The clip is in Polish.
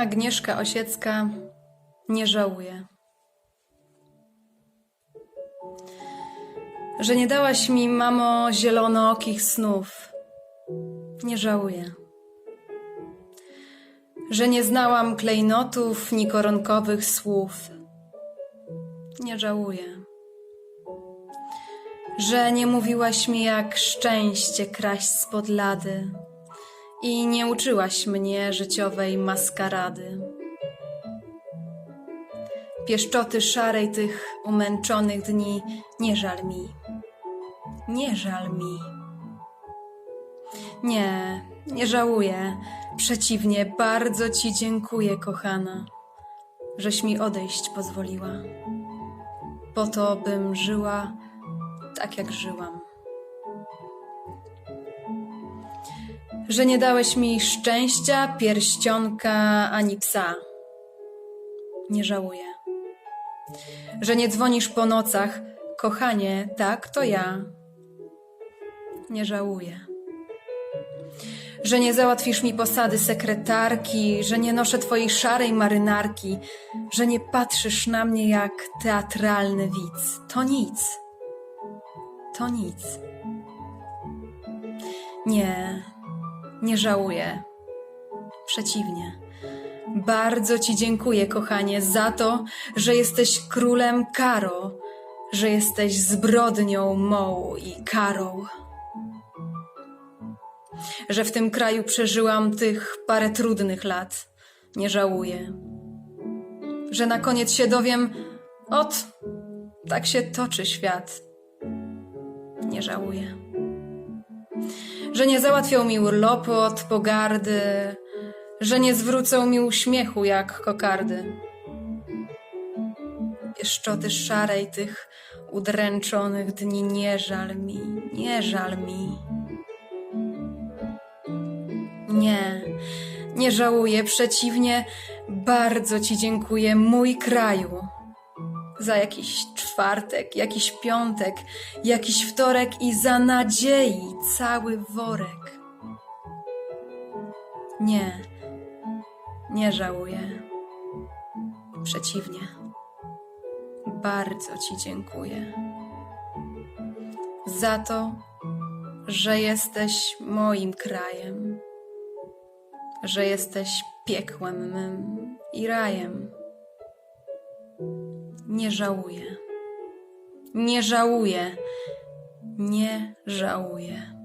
Agnieszka Osiecka nie żałuje. Że nie dałaś mi, mamo, zielonookich snów. Nie żałuję. Że nie znałam klejnotów ni koronkowych słów. Nie żałuję. Że nie mówiłaś mi jak szczęście kraść spod lady i nie uczyłaś mnie życiowej maskarady. Pieszczoty szarej tych umęczonych dni nie żal mi. Nie żal mi. Nie, nie żałuję. Przeciwnie, bardzo ci dziękuję, kochana, żeś mi odejść pozwoliła. Po to, bym żyła tak, jak żyłam. Że nie dałeś mi szczęścia, pierścionka ani psa. Nie żałuję. Że nie dzwonisz po nocach, kochanie, tak to ja. Nie żałuję. Że nie załatwisz mi posady sekretarki, że nie noszę twojej szarej marynarki, że nie patrzysz na mnie jak teatralny widz. To nic. To nic. Nie, nie żałuję. Przeciwnie. Bardzo Ci dziękuję, kochanie, za to, że jesteś królem Karo, że jesteś zbrodnią moł i karą. Że w tym kraju przeżyłam tych parę trudnych lat. Nie żałuję. Że na koniec się dowiem, ot, tak się toczy świat. Nie żałuję. Że nie załatwią mi urlopu od pogardy, że nie zwrócą mi uśmiechu jak kokardy. Pieszczoty szarej tych udręczonych dni nie żal mi, nie żal mi. Nie, nie żałuję, przeciwnie, bardzo Ci dziękuję, mój kraju. Za jakiś czwartek, jakiś piątek, jakiś wtorek i za nadziei cały worek. Nie, nie żałuję. Przeciwnie, bardzo Ci dziękuję. Za to, że jesteś moim krajem, że jesteś piekłem mym i rajem. Nie żałuję. Nie żałuję. Nie żałuję.